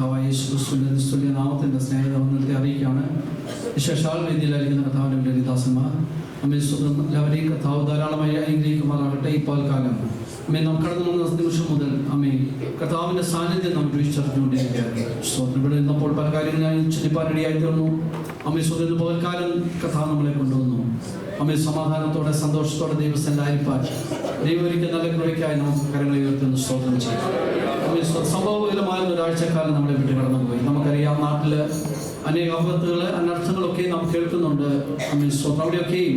നിസ്തുല്യ നാമത്തിന്റെ സ്നേഹത വന്നത്തെ അറിയിക്കുകയാണ്. വിശേഷാൽ വേദിയിലായിരിക്കുന്ന കർത്താവിന്റെ ലളിതാസന്മാർ അമ്മേ എല്ലാവരെയും കർത്താവ് ധാരാളമായി അനുഗ്രഹിക്കുമാറാകട്ടെ ഇപ്പോൾ കാലം അമ്മേ കടന്നു വന്ന നിമിഷം മുതൽ അമ്മേ കഥാവിന്റെ സാന്നിധ്യം നാം വീഴ്ചറിഞ്ഞുകൊണ്ടിരിക്കുകയാണ് ഇവിടെ നിന്നപ്പോൾ പല കാര്യങ്ങളായി ചിന്തിപ്പാനിടയായി തീർന്നു. അമ്മേ സ്വന്തം പകൽക്കാലം നമ്മളെ കൊണ്ടുവന്നു. അമ്മേ സമാധാനത്തോടെ സന്തോഷത്തോടെ ദൈവസ്ഥന്റെ ആയിരിക്കാൻ ദൈവം ഒരിക്കൽ നല്ല കൃപയ്ക്കായി നമുക്ക് കരങ്ങളെ ഉയർത്തുന്ന. സ്തോത്രം ചെയ്യും സംഭവകരമായ ഒരാഴ്ചക്കാലം നമ്മളെ വിട്ട് കടന്നുപോയി. നമുക്കറിയാം നാട്ടിൽ അനേക ആപത്തുകൾ അനർത്ഥങ്ങളൊക്കെ നാം കേൾക്കുന്നുണ്ട്. അവിടെയൊക്കെയും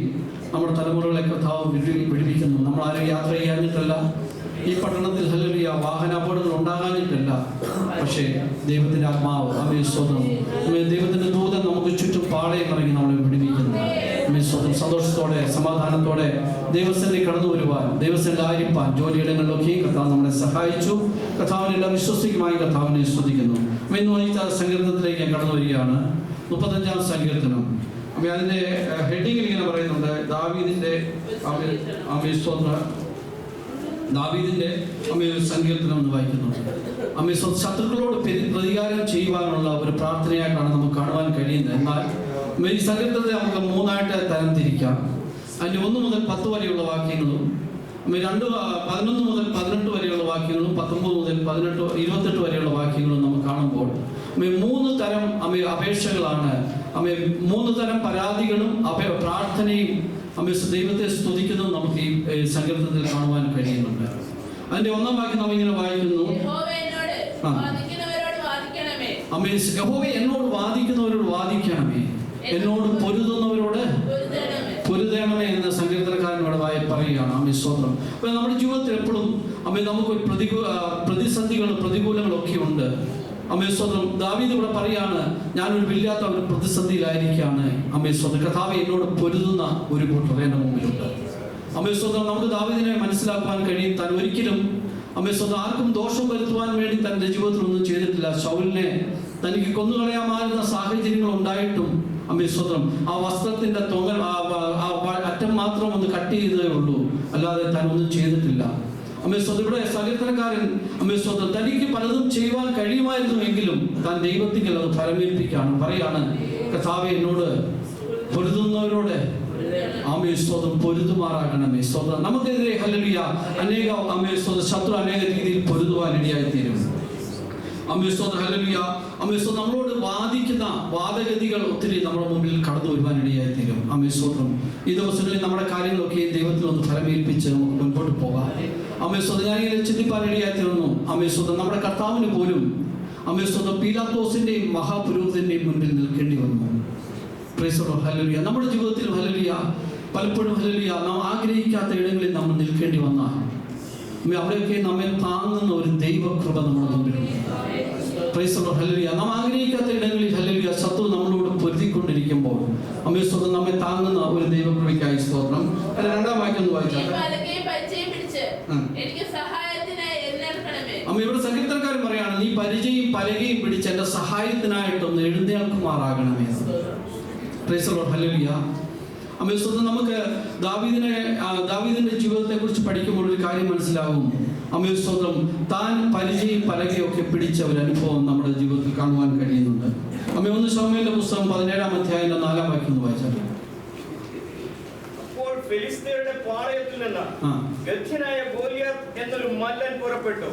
നമ്മുടെ തലമുറകളെ കഥാവ് പിടിപ്പിക്കുന്നു നമ്മൾ ആരും യാത്ര ചെയ്യാഞ്ഞിട്ടല്ല. ഈ പട്ടണത്തിൽ ഹല്ലേലൂയ വാഹന അപകടങ്ങൾ ഉണ്ടാകാഞ്ഞിട്ടല്ല. പക്ഷേ ദൈവത്തിന്റെ ആത്മാവ് അമേ സ്വതം അമ്മേ ദൈവത്തിന്റെ ദൂതം നമുക്ക് ചുറ്റും പാളയം ഇറങ്ങി നമ്മളെ സന്തോഷത്തോടെ സമാധാനത്തോടെ ദൈവസ്ഥനെ കടന്നു വരുവാൻ ദൈവസ്ഥനിൽ ആയിരിക്കാൻ ജോലിയിടങ്ങളിലൊക്കെയും കർത്താവ് നമ്മളെ സഹായിച്ചു. കഥാവിനെല്ലാം വിശ്വസിക്കുമായി കഥാവിനെ ശ്രദ്ധിക്കുന്നു ഇന്ന് സങ്കീർത്തനത്തിലേക്ക് ഞാൻ കടന്നു വരികയാണ്. മുപ്പത്തഞ്ചാം സങ്കീർത്തനം. അപ്പൊ അതിന്റെ ഹെഡിങ്ങിൽ ഇങ്ങനെ പറയുന്നുണ്ട് ദാവീദിന്റെ ദാവീദിന്റെ അമ്മ ഒരു സങ്കീർത്തനം എന്ന് വായിക്കുന്നുണ്ട്. അമ്മ ശത്രുക്കളോട് പ്രതികാരം ചെയ്യുവാനുള്ള ഒരു പ്രാർത്ഥനയായിട്ടാണ് നമുക്ക് കാണുവാൻ കഴിയുന്നത്. എന്നാൽ ഈ സങ്കീർത്തനത്തെ നമുക്ക് മൂന്നായിട്ട് തരം തിരിക്കാം അതിന്റെ ഒന്ന് മുതൽ പത്ത് വരെയുള്ള വാക്യങ്ങളും രണ്ട് പതിനൊന്ന് മുതൽ പതിനെട്ട് വരെയുള്ള വാക്യങ്ങളും പത്തൊമ്പത് മുതൽ പതിനെട്ട് ഇരുപത്തെട്ട് വരെയുള്ള വാക്യങ്ങളും നമ്മൾ കാണുമ്പോൾ മൂന്ന് തരം അമ്മ അപേക്ഷകളാണ്. അമ്മ മൂന്ന് തരം പരാതികളും അപേ പ്രാർത്ഥനയും അമ്മ ദൈവത്തെ സ്തുതിക്കുന്നതും നമുക്ക് ഈ സങ്കീർത്തനത്തിൽ കാണുവാൻ കഴിയുന്നുണ്ട്. അതിന്റെ ഒന്നാം വാക്യം നമ്മൾ ഇങ്ങനെ വായിക്കുന്നു അമ്മ യഹോവ എന്നോട് വാദിക്കുന്നവരോട് വാദിക്കണമേ. എന്നോട് പൊരുതുന്നവരോട് പൊരുതണമേ എന്ന വായി പറയുകയാണ്. അമ്മ സ്വന്തം അപ്പൊ നമ്മുടെ ജീവിതത്തിൽ എപ്പോഴും അമ്മ നമുക്ക് പ്രതികൂ പ്രതിസന്ധികളും പ്രതികൂലങ്ങളും ഒക്കെ ഉണ്ട്. സ്വന്തം ദാവീദ് ഇവിടെ പറയാണ് ഞാനൊരു വില്ലാത്ത ഒരു പ്രതിസന്ധിയിലായിരിക്കാണ്. അമ്മ സ്വന്തം കഥാവ് എന്നോട് പൊരുതുന്ന ഒരു കൂട്ടർ എന്റെ മുമ്പിലുണ്ട്. അമ്മ സ്വന്തം നമുക്ക് ദാവീദിനെ മനസ്സിലാക്കുവാൻ കഴിയും. താൻ ഒരിക്കലും അമ്മ സ്വന്തം ആർക്കും ദോഷം വരുത്തുവാൻ വേണ്ടി തന്റെ ജീവിതത്തിൽ ഒന്നും ചെയ്തിട്ടില്ല. ശൗലിനെ തനിക്ക് കൊന്നുകളയാമായിരുന്ന സാഹചര്യങ്ങൾ ഉണ്ടായിട്ടും അമ്മ സ്വന്തം ആ വസ്ത്രത്തിന്റെ തുക അറ്റം മാത്രം ഒന്ന് കട്ട് ചെയ്തേ ഉള്ളൂ. അല്ലാതെ താൻ ഒന്നും ചെയ്തിട്ടില്ല. അമ്മേ സ്വന്തം ഇവിടെ അമ്മേ സ്വന്തം തനിക്ക് പലതും ചെയ്യുവാൻ കഴിയുമായിരുന്നു എങ്കിലും താൻ ദൈവത്തിങ്കിൽ അത് ഫലമേൽപ്പിക്കുകയാണ് പറയാണ് കഥാവ് എന്നോട് പൊരുതുന്നവരോട് ആമേ പൊരുതുമാറാകണം സ്തോത്രം നമുക്കെതിരെ ഹല്ലേലൂയ. അനേക സ്തോത്രം ശത്രു അനേക രീതിയിൽ പൊരുതുവാൻ ഇടയായി തീരും അമ്മേ സ്തോത്രം ഹല്ലേലൂയ. അമ്മേ സ്തോത്രം നമ്മളോട് വാദിക്കുന്ന വാദഗതികൾ ഒത്തിരി നമ്മുടെ മുമ്പിൽ കടന്നു വരുവാൻ ഇടയായി തീരും ഈ ദിവസങ്ങളിൽ നമ്മുടെ കാര്യങ്ങളൊക്കെ ദൈവത്തിൽ ഒന്ന് ഫലമേൽപ്പിച്ച് നമുക്ക് മുൻപോട്ട് പോകാം. അമ്മേ സ്തോത്രം ഞാൻ ഇങ്ങനെ ചിന്തിപ്പാൻ ഇടയായി തീർന്നു നമ്മുടെ കർത്താവിന് പോലും അമ്മേ സ്തോത്രം പീലാത്തോസിന്റെയും മഹാപുരോഹിതന്റെയും മുൻപിൽ നിൽക്കേണ്ടി വന്നു. Lord. നമ്മുടെ ജീവിതത്തിൽ ഹലലിയ പലപ്പോഴും ഹലലിയ നാം ആഗ്രഹിക്കാത്ത ഇടങ്ങളിൽ നമ്മൾ നിൽക്കേണ്ടി വന്നാൽ അവിടെയൊക്കെ നമ്മെ താങ്ങുന്ന ഒരു ദൈവകൃപ നമ്മുടെ മുമ്പിലുണ്ട് Lord. നാം ആഗ്രഹിക്കാത്ത ഇടങ്ങളിൽ ഹലലിയ ശത്രു നമ്മളോട് പൊരുതിക്കൊണ്ടിരിക്കുമ്പോൾ അമ്മേ സ്വന്തം നമ്മെ താങ്ങുന്ന ഒരു ദൈവകൃപയ്ക്കായി സ്തോത്രം. അല്ല രണ്ടാം വാക്യം ഒന്ന് വായിച്ചാൽ അമ്മ ഇവിടെ സങ്കീർത്തനക്കാരൻ പറയാണ് നീ പരിചയം പലകയും പിടിച്ച് എന്റെ സഹായത്തിനായിട്ടൊന്ന് എഴുന്നേൽക്കുമാറാകണമേ ഹലലിയ. അമ്മ സ്വന്തം നമുക്ക് ദാവീദിനെ ദാവീദിന്റെ ജീവിതത്തെ കുറിച്ച് പഠിക്കുമ്പോൾ ഒരു കാര്യം മനസ്സിലാവും. അമ്മ സ്വന്തം താൻ പരിചയം പലകയൊക്കെ പിടിച്ച ഒരു അനുഭവം നമ്മുടെ ജീവിതത്തിൽ കാണുവാൻ കഴിയുന്നുണ്ട്. അമ്മ ഒന്ന് ശോമയുടെ പുസ്തകം പതിനേഴാം അധ്യായന്റെ നാലാം വാക്യം ഒന്ന് വായിച്ചാൽ ഫിലിസ്തീനയുടെ പാളയത്തിൽ നിന്ന് ആ. ഗദ്ധ്യനായ ഗോലിയാത്ത് എന്നൊരു മല്ലൻ പുറപ്പെട്ടു.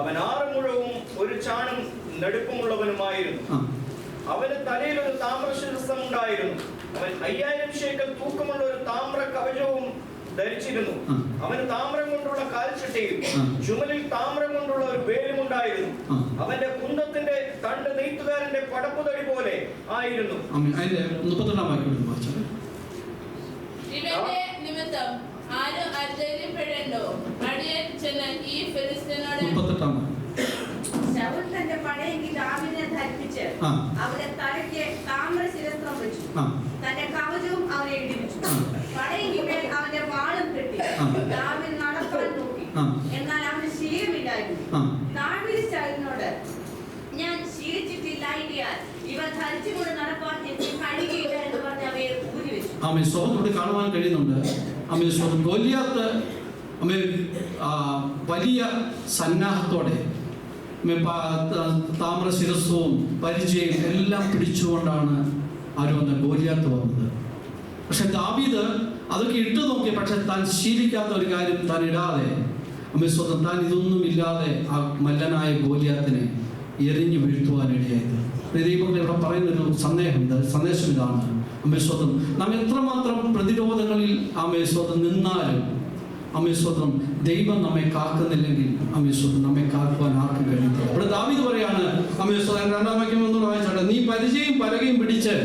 അവൻ ആറ് മുഴവും ഒരു ചാണും നെടുപ്പമുള്ളവനുമായിരുന്നു. അവന് തലയിൽ ഒരു താമ്രശിരസം ഉണ്ടായിരുന്നു. അവൻ അയ്യായിരം ശേക്കൽ തൂക്കമുള്ള ഒരു താമ്ര കവചവും ധരിച്ചിരുന്നു. അവന് താമ്രം കൊണ്ടുള്ള കാൽച്ചട്ടയും ചുമലിൽ താമ്രം കൊണ്ടുള്ള ഒരു വേലും ഉണ്ടായിരുന്നു. അവന്റെ കുന്തത്തിന്റെ തണ്ട് നെയ്ത്തുകാരന്റെ പടപ്പുതടി പോലെ ആയിരുന്നു. നിമിത്തം ആരും ആശ്ചര്യപ്പെടേണ്ടോ? അടിയൻ ചെന്ന് ഈ ഫിലിസ്തീനോട് ശൗൽ തന്റെ ധരിപ്പിച്ച് അവന്റെ തലയ്ക്ക് ആ തന്റെ കവചവും അവനെ ഇടിവിച്ചു. വെച്ചു മേൽ അവന്റെ വാളും കെട്ടി. ദാവീദ് നടപ്പാൻ നോക്കി. എന്നാൽ അവന് ശീലമില്ലായിരുന്നു. ആ ദാവീദ് ശൗലിനോട് ഞാൻ ശീലിച്ചിട്ടില്ലായികയാൽ ഇവ ധരിച്ചുകൊണ്ട് നടപ്പാൻ എനിക്ക് കഴിയുകയില്ല എന്ന് പറഞ്ഞ് അവയെ ഊരി വെച്ചു. അമ്മ സ്വതം ഇവിടെ കാണുവാൻ കഴിയുന്നുണ്ട്. അമ്മ സ്വതം ഗോലിയാത്ത് ആമേ ആ, വലിയ സന്നാഹത്തോടെ അമ്മേ, താമ്ര ശിരസ്വവും പരിചയം എല്ലാം പിടിച്ചുകൊണ്ടാണ് ആര് വന്നത് ഗോലിയാത്ത് വന്നത്. പക്ഷെ ദാവീദ് അതൊക്കെ ഇട്ടു നോക്കി പക്ഷെ താൻ ശീലിക്കാത്ത ഒരു കാര്യം താൻ ഇടാതെ അമ്മ സ്വന്തം താൻ ഇതൊന്നും ഇല്ലാതെ ആ മല്ലനായ ഗോലിയാത്തിനെ എറിഞ്ഞു വീഴ്ത്തുവാൻ ഇടയായത്. ദൈവങ്ങൾ ഇവിടെ പറയുന്നൊരു സന്ദേഹം സന്ദേശം ഇതാണ്. അമ്മ സ്വന്തം നാം എത്രമാത്രം പ്രതിരോധങ്ങളിൽ അമ്മ സ്വന്തം നിന്നാലും അമ്മ സ്വന്തം ദൈവം നമ്മെ കാക്കുന്നില്ലെങ്കിൽ അമ്മ സ്വന്തം നമ്മെ കാക്കുവാൻ ആർക്കും കഴിയും? ഇവിടെ ദാവിത് പറയാണ് അമ്മ സ്വന്തം രണ്ടാം വാക്യം ഒന്നുകൂടെ വായിച്ചാട്ടെ നീ പരിചയം പലകയും പിടിച്ച്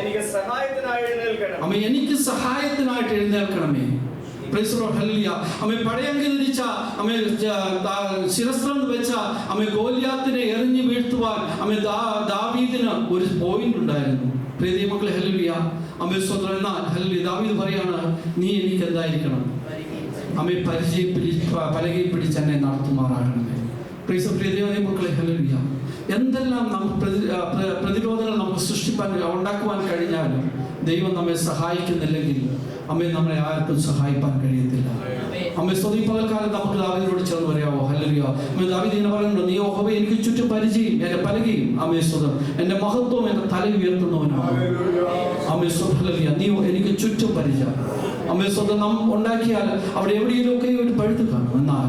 എനിക്ക് സഹായത്തിനായി എഴുന്നേൽക്കണം. എനിക്ക് സഹായത്തിനായിട്ട് എഴുന്നേൽക്കണമേ. ശിരസ്ത്രം വെച്ച ഗോലിയാത്തിനെ എറിഞ്ഞു വീഴ്ത്തുവാൻ അമ്മ ദാവീദിന് ഒരു പോയിന്റ് ഉണ്ടായിരുന്നു. പ്രീതി മക്കളെ ഹല്ലുലിയ അമ്മ സ്വന്തം എന്നാൽ ദാവീദ് പറയാണ് നീ എനിക്ക് എന്തായിരിക്കണം? അമ്മ പരിചയം പിടി പലകയിൽ പിടിച്ച് എന്നെ നടത്തുമാറാകണമേ. പ്രീസ പ്രീതി മക്കളെ ഹല്ലുലിയ എന്തെല്ലാം നമുക്ക് പ്രതിരോധങ്ങൾ നമുക്ക് സൃഷ്ടിപ്പാൻ ഉണ്ടാക്കുവാൻ കഴിഞ്ഞാലും ദൈവം നമ്മെ സഹായിക്കുന്നില്ലെങ്കിൽ അമ്മയെ നമ്മളെ ആർക്കും സഹായിപ്പാൻ കഴിയത്തില്ല. അമ്മ സ്വതി പകൽക്കാലം നമുക്ക് ദാവിദിനോട് ചേർന്ന് പറയാമോ? ഹല്ലുലിയ. അമ്മ ദാവിദ് എന്നെ പറയുന്നുണ്ട് നീ ഓഹവേ എനിക്ക് ചുറ്റും പരിചയം എന്റെ പലകയും അമ്മയെ സ്വതം എന്റെ മഹത്വം എന്റെ തല ഉയർത്തുന്നവനാണ്. അമ്മയെ സ്വതം നീ എനിക്ക് ചുറ്റും പരിചയം. അമ്മയെ സ്വതം നാം ഉണ്ടാക്കിയാൽ അവിടെ എവിടെയെങ്കിലുമൊക്കെ ഒരു പഴുത്ത് കാണും. എന്നാൽ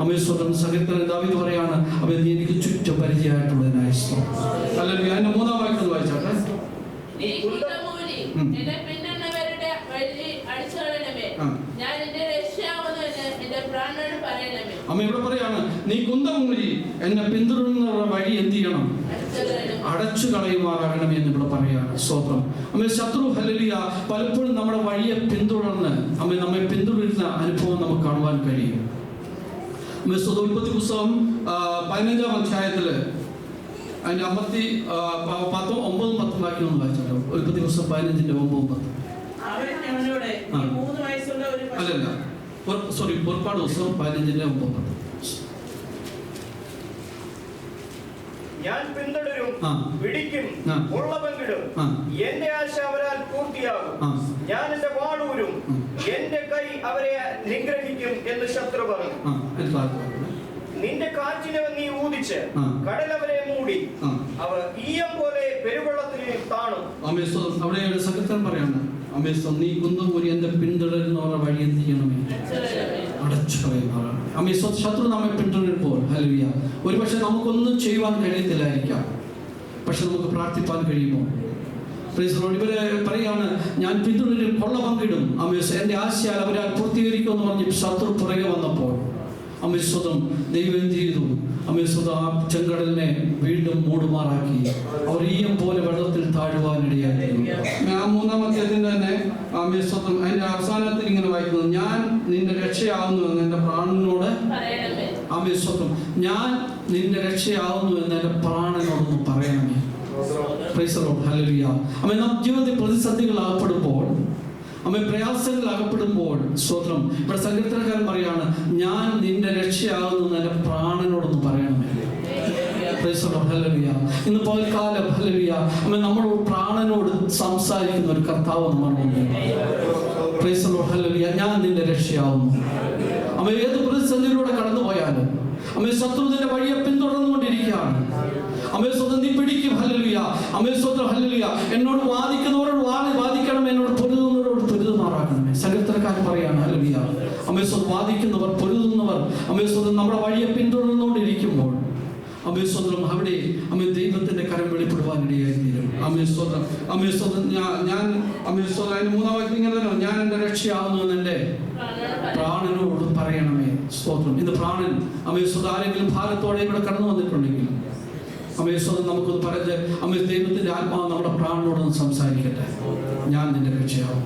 അമ്മയെ സ്വന്തം സഹിതൻ ദാവിദ് പറയാണ് അമ്മ നീ എനിക്ക് ചുറ്റും പരിചയമായിട്ടുള്ളതിനായി അല്ലെങ്കിൽ അതിന്റെ മൂന്നാം വാക്യം വായിച്ചാട്ടെ. അമ്മ ഇവിടെ പറയാണ് നീ കുന്തമൂലി എന്നെ പിന്തുടരുന്നവരുടെ വഴി എന്ത് ചെയ്യണം അടച്ചു കളയുമാറാകണം എന്ന് ഇവിടെ പറയാണ് സ്തോത്രം. അമ്മ ശത്രു ഹല്ലേലൂയ പലപ്പോഴും നമ്മുടെ വഴിയെ പിന്തുടർന്ന് അമ്മ നമ്മെ പിന്തുടരുന്ന അനുഭവം നമുക്ക് കാണുവാൻ കഴിയും. സ്വതം ഉൽപ്പത്തി പുസ്തകം പതിനഞ്ചാം അധ്യായത്തിൽ അതിന്റെ അമ്പത്തി പത്തും ഒമ്പതും പത്തും വാക്യം ഒന്ന് വായിച്ചോ ഉൽപ്പത്തി പുസ്തകം പതിനഞ്ചിന്റെ ഒമ്പതും പത്തും? അവൻ അവനോട് ആ. "നീ മൂന്ന് വയസ്സുള്ള ഒരു അല്ലല്ല. സോറി പുറപ്പാട് പുസ്തകം പതിനഞ്ചിന്റെ ഒമ്പതും പത്തും. ഞാൻ പിന്തുടരും ആ. പിടിക്കും ആ. ഉള്ള പങ്കിടും. എന്റെ ആശ അവരാൽ പൂർത്തിയാകും. ഞാൻ എന്റെ. എന്റെ കൈ അവരെ നിഗ്രഹിക്കും എന്ന് ശത്രു പറഞ്ഞു. നിന്റെ കാറ്റിനെ നീ ഊതിച്ച് കടലവരെ മൂടി അവർ ഈയം പോലെ പെരുവെള്ളത്തിൽ താണു. അമേസോ അവിടെ ഒരു സകൃത്തൻ പറയാണ് അമേസോ നീ കുന്തപൂരി എന്റെ പിന്തുടരുന്നവരുടെ വഴി എന്ത് ചെയ്യണമേ? അടിച്ചു അമേസോ ശത്രു നമ്മെ പിന്തുടരുമ്പോൾ ഹലുവിയ ഒരുപക്ഷെ നമുക്കൊന്നും ചെയ്യുവാൻ കഴിയത്തില്ലായിരിക്കാം. പക്ഷെ നമുക്ക് പ്രാർത്ഥിപ്പാൻ കഴിയുമോ. ഇവർ പറയാണ് ഞാൻ പിന്തുടരും കൊള്ള പങ്കിടും. അമേസ് എന്റെ ആശയാൽ അവരാൽ പൂർത്തീകരിക്കുമെന്ന് പറഞ്ഞ് ശത്രു പുറകെ വന്നപ്പോൾ അമേസ്വതം ദൈവം ചെയ്തു? അമേസ്വതം ആ ചെങ്കടലിനെ വീണ്ടും മൂടുമാറാക്കി. അവർ ഈയം പോലെ വെള്ളത്തിൽ താഴുവാനിടയായി ആ മൂന്നാമത്തെ തന്നെ അമേസ്വതം അതിന്റെ അവസാനത്തിൽ ഇങ്ങനെ വായിക്കുന്നത് ഞാൻ നിന്റെ രക്ഷയാവുന്നു എന്ന് എന്റെ പ്രാണനോട് അമേസ്വതം ഞാൻ നിന്റെ രക്ഷയാവുന്നു എന്ന് എന്റെ പ്രാണനോടൊന്ന് പറയണമേ. ജീവിതത്തിൽ പ്രതിസന്ധികൾ അകപ്പെടുമ്പോൾ അമ്മ പ്രയാസങ്ങൾ അകപ്പെടുമ്പോൾ സ്വത്രം ഇവിടെ സങ്കീർത്തനക്കാരൻ പറയാണ് ഞാൻ നിന്റെ രക്ഷയാകുന്നു എന്റെ പ്രാണനോടൊന്ന് പറയണമേ. ഇന്ന് പകൽക്കാലം ഹല്ലേലൂയ അമ്മ നമ്മളോട് പ്രാണനോട് സംസാരിക്കുന്ന ഒരു കർത്താവ്. ഞാൻ നിന്റെ രക്ഷയാവുന്നു അമ്മ ഏത് പ്രതിസന്ധിയിലൂടെ കടന്നു പോയാലും അമ്മ ശത്രുവിന്റെ വഴിയെ പിന്തുടർന്നുകൊണ്ടിരിക്കുകയാണ്. അമ്മയെ സ്വന്തം നീ പിടിക്കും ഫലവിയ അമ്മയെ സ്വന്തം ഫലവിയ എന്നോട് വാദിക്കുന്നവരോട് വാദി സകീർത്തനക്കാരൻ പറയാണ് അലവിയ അമേശ്വർ വാദിക്കുന്നവർ പൊരുതുന്നവർ അമേശ്വരൻ നമ്മുടെ വഴിയെ പിന്തുടർന്നുകൊണ്ടിരിക്കുമ്പോൾ അമേശ്വരം അവിടെ അമ്മ ദൈവത്തിന്റെ കരം വെളിപ്പെടുവാനിടയായി തീരും അമേശ്വരം സ്വന്തം ഞാൻ സ്വന്തം അതിന് മൂന്നാം വാക്യം ഇങ്ങനെ ഞാൻ എന്റെ രക്ഷയാവുന്നു എന്നെ പ്രാണനോട് പറയണമേ. സ്തോത്രം. ഇന്ന് പ്രാണൻ അമേശ്വരം ആരെങ്കിലും ഭാരത്തോടെ ഇവിടെ കടന്നു വന്നിട്ടുണ്ടെങ്കിൽ അമേശ്വരം നമുക്കൊന്ന് പറഞ്ഞ് അമേ ദൈവത്തിന്റെ ആത്മാവ് നമ്മുടെ പ്രാണനോടൊന്ന് സംസാരിക്കട്ടെ. ഞാൻ നിന്റെ രക്ഷയാവും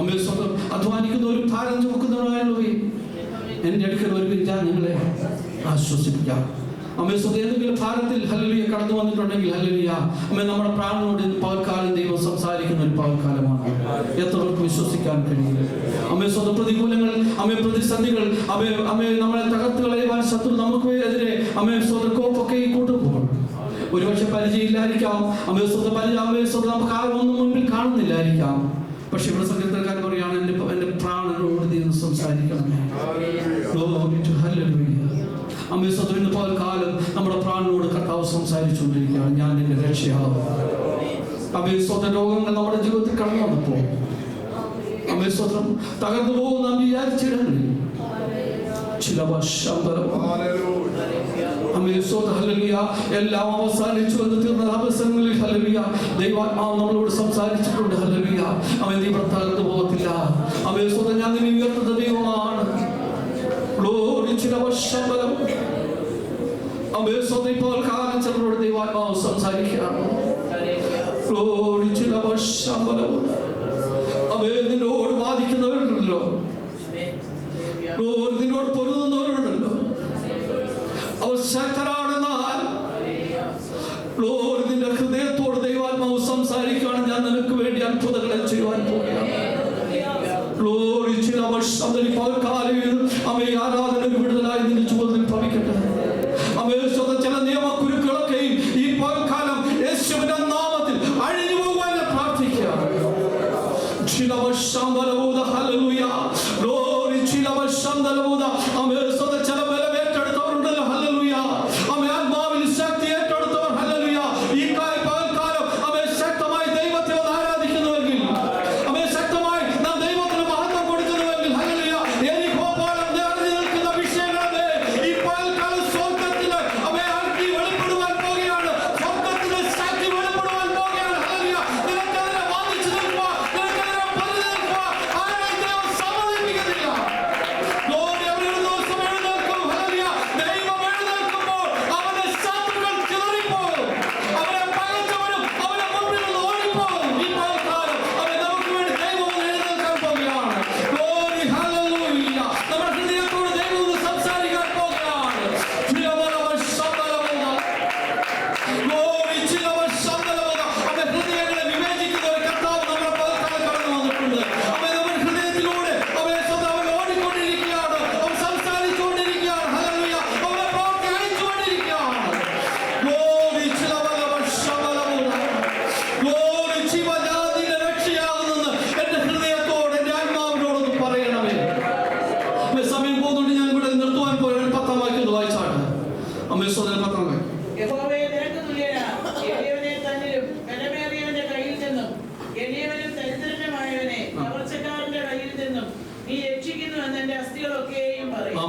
അമേശ്വതം അധ്വാനിക്കുന്ന ഒരു ഭാരം ചുമക്കുന്നവരായുള്ളവേ എന്റെ അടുക്കൽ ഒരു ഞാൻ നിങ്ങളെ ആശ്വസിപ്പിക്കാം. അമ്മേ സ്വന്തം ഏതെങ്കിലും ഭാരത്തിൽ ഹല്ലുലിയ കടന്നു വന്നിട്ടുണ്ടെങ്കിൽ ഹലിയ അമ്മ നമ്മുടെ പ്രാണനോട് പാൽക്കാലം ദൈവം സംസാരിക്കുന്ന ഒരു പകൽക്കാലമാണ് എത്രവർക്ക് വിശ്വസിക്കാൻ കഴിയില്ല. അമ്മേ സ്വന്തം പ്രതികൂലങ്ങൾ അമ്മേ പ്രതിസന്ധികൾ അമ്മ അമ്മേ നമ്മളെ തകർത്ത് കളയുവാൻ ശത്രു നമുക്ക് എതിരെ അമ്മേ സ്വന്തം കോപ്പൊക്കെ കൂട്ടുമ്പോൾ ഒരുപക്ഷെ പരിചയമില്ലായിരിക്കാം. അമ്മേ സ്വന്തം പരിചയം അമ്മേ സ്വന്തം നമുക്ക് ആരും ഒന്നും മുൻപിൽ കാണുന്നില്ലായിരിക്കാം. പക്ഷെ ഇവിടെ സംഗീതക്കാരൻ പറയാണ് എന്റെ എന്റെ പ്രാണനോട് ദൈവം സംസാരിക്കണം. Glory to hallelujah. പല കാലം നമ്മുടെ പകൽക്കാലം കർത്താവ് സംസാരിച്ചുകൊണ്ടിരിക്കുകയാണ്. ഞാൻ എന്റെ രക്ഷയാവും. അമ്മേ സ്വന്തം രോഗങ്ങൾ നമ്മുടെ ജീവിതത്തിൽ കടന്നു വന്നപ്പോൾ അമ്മേ സ്വന്തം തകർന്നു പോകുന്ന വിചാരിച്ചിടങ്ങളിൽ എല്ലാം അവസാനിച്ചു എന്ന് തീർന്ന അവസരങ്ങളിൽ ഹലവിയ ദൈവാത്മാവ് നമ്മളോട് സംസാരിച്ചിട്ടുണ്ട് ഹലവിയ അവൻ നീ തകർന്നു പോകത്തില്ല. അമ്മേ സ്വന്തം ഞാൻ നീ ഉയർത്തുന്ന ദൈവമാണ്. ഇപ്പോൾ കാലം ചിലരോട് ദൈവാത്മാവ് സംസാരിക്കുകയാണ്. നിന്നോട് വാദിക്കുന്നവരുണ്ടല്ലോ. നിന്നോട് Glory നിന്റെ ഹൃദയത്തോട് ദൈവാത്മാവ് സംസാരിക്കുകയാണ്. ഞാൻ നിനക്ക് വേണ്ടി അത്ഭുതങ്ങളെ ചെയ്യുവാൻ Glory ചില വർഷം പകൽക്കാലം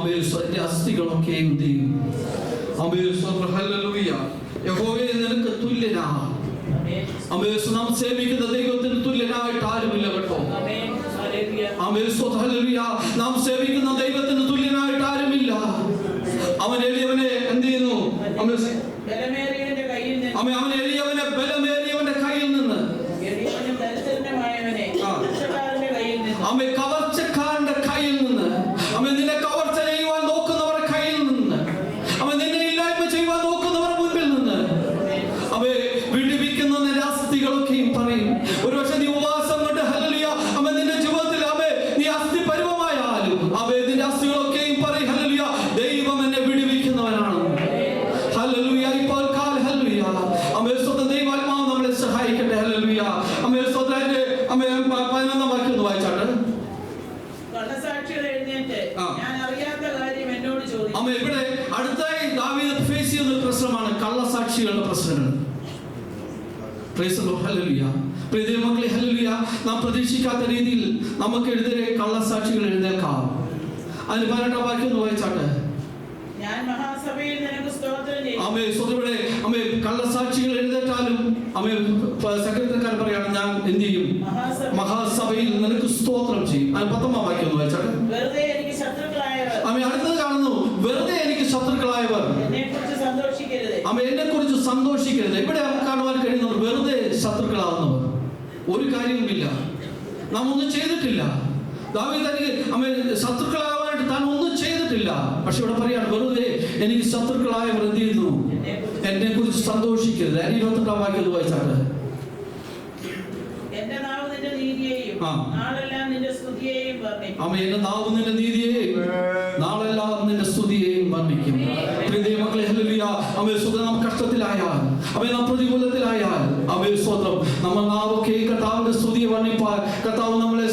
പറയും അമ്മേ സ്വന്റെ അസ്ഥികളൊക്കെയും ചെയ്യും ഹല്ലേലൂയ. യഹോവേ നിനക്ക് തുല്യനാ ആമേൻ. നാം സേവിക്കുന്ന ദൈവത്തിന് തുല്യനായിട്ട് ആരുമില്ല കേട്ടോ. സ്വന്തം നാം സേവിക്കുന്ന ദൈവത്തിന് തുല്യനായിട്ട് ആരുമില്ല. അവൻ എളിയവനെ എന്ത് ചെയ്യുന്നു അവൻ എളിയവനെ ബലമേറിയവന്റെ കയ്യിൽ നിന്ന്. എളിയവനും ദരിദ്രനുമായവനെ കള്ളസാക്ഷികൾ എഴുന്നേറ്റ്. ആ. ഞാൻ അറിയാത്ത കാര്യം എന്നോട് ചോദിക്കും അമ്മ ഇവിടെ അടുത്തായി ദാവീദ് ഫേസ് ചെയ്യുന്ന പ്രശ്നമാണ് കള്ളസാക്ഷികളുടെ പ്രശ്നങ്ങൾ. മക്കളെ ഹല്ലേലൂയ നാം പ്രതീക്ഷിക്കാത്ത രീതിയിൽ നമുക്ക് എഴുതരെ കള്ളസാക്ഷികൾ എഴുതേക്കാം അതിന് പതിനെട്ടാം വാക്യം ഒന്ന് വായിച്ചാട്ടെ? അമ്മേ സ്വതവിടെ അമ്മേ കള്ളസാക്ഷികൾ എഴുന്നേറ്റാലും അമ്മേ സെക്രട്ടറിക്കാരൻ പറയാണ് ഞാൻ എന്ത് ചെയ്യും? മഹാസഭയിൽ. നിനക്ക് സ്തോത്രം ചെയ്യും. അതിന് പത്തൊമ്പതാം വാക്യം ഒന്ന് ശത്രുക്കളായവർ. അമ്മ അടുത്തത് കാണുന്നു. വെറുതെ എനിക്ക് ശത്രുക്കളായവർ. അമ്മ എന്നെ കുറിച്ച് സന്തോഷിക്കരുത്. ഇവിടെ കാണുവാൻ കഴിയുന്നവർ വെറുതെ ശത്രുക്കളാവുന്നവർ ഒരു കാര്യവുമില്ല. നാം ഒന്നും ചെയ്തിട്ടില്ല. ദാവീദ് തനിക്ക് അമ്മ ശത്രുക്കളാവാനായിട്ട് താൻ ഒന്നും ചെയ്തിട്ടില്ല. പക്ഷെ ഇവിടെ പറയാണ് വെറുതെ എനിക്ക് ശത്രുക്കളായവർ എന്ത് ചെയ്യുന്നു? സന്തോഷിക്കരുത്. അതിന് ഇരുപത്തെട്ടാം വാക്യം വർണിക്കും. അമ്മ എന്റെ നാവ് നിന്റെ നീതിയെയും നാളെല്ലാം നിന്റെ സ്തുതിയെയും വർണിക്കും. പ്രിയ മക്കളെ ഹല്ലേലൂയ. അമ്മേ സ്വതം നാം കഷ്ടത്തിലായാൽ അമ്മേ നാം പ്രതികൂലത്തിലായാൽ അമ്മേ സ്വതം നമ്മൾ നാവൊക്കെ കർത്താവിന്റെ സ്തുതിയെ വർണിപ്പാൻ കർത്താവ് നമ്മളെ